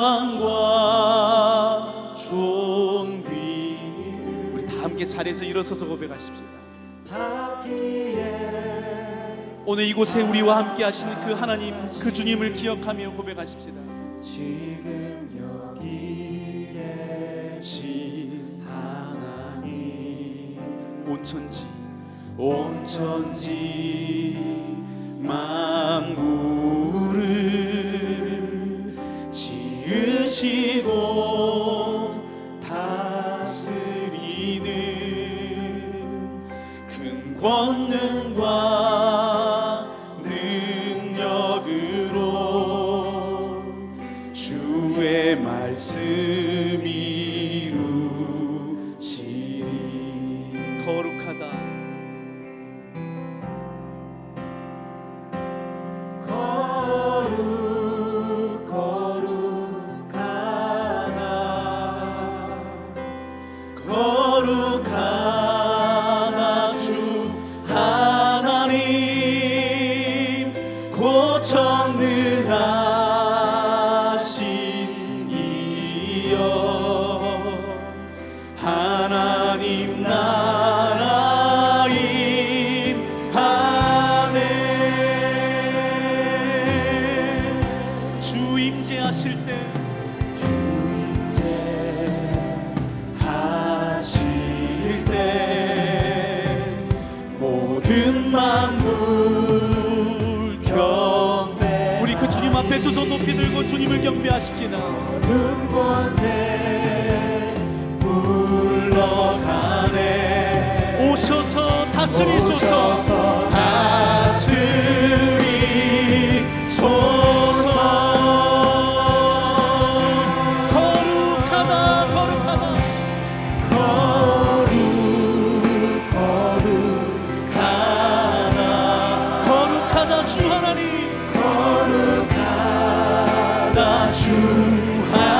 영광과 존귀 우리 다 함께 자리에서 일어서서 고백하십시다. 오늘 이곳에 우리와 함께 하시는 그 하나님 그 주님을 기억하며 고백하십시다. 지금 여기 계신 하나님 온천지 온 천지 만물을 지으시고 다스리는 큰 권능과 능력으로 주의 말씀 이루시리. 거룩하다 모든 만물 경배. 우리 그 주님 앞에 두 손 높이 들고 주님을 경배하십시다. 모든 권세 물러가네. 오셔서 다스리소서. 오셔서 주 하나님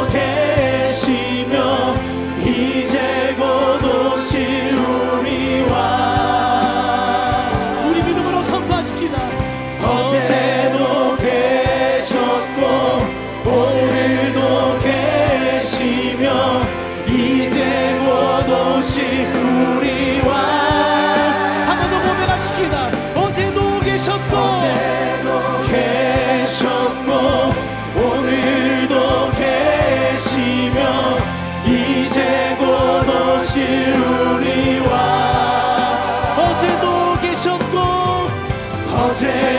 어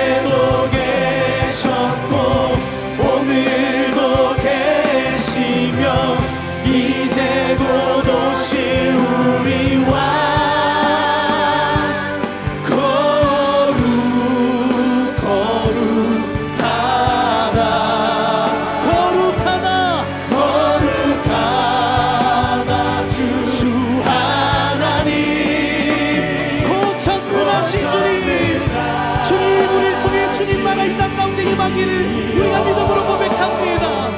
가운데 임하기를 우리가 믿음으로 고백합니다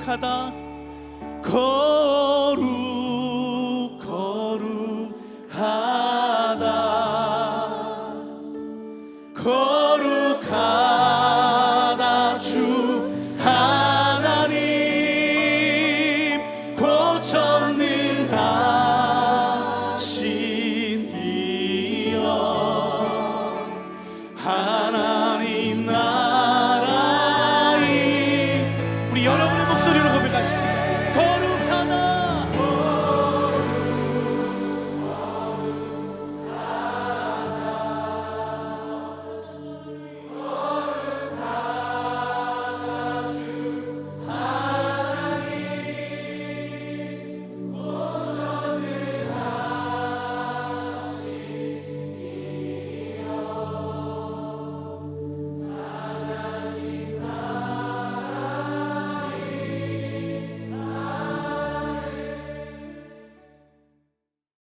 거룩하다. 거룩 거룩하다. 거룩하다 주 하나님 고천능하신 이여. 하나님 나라이 우리 여러분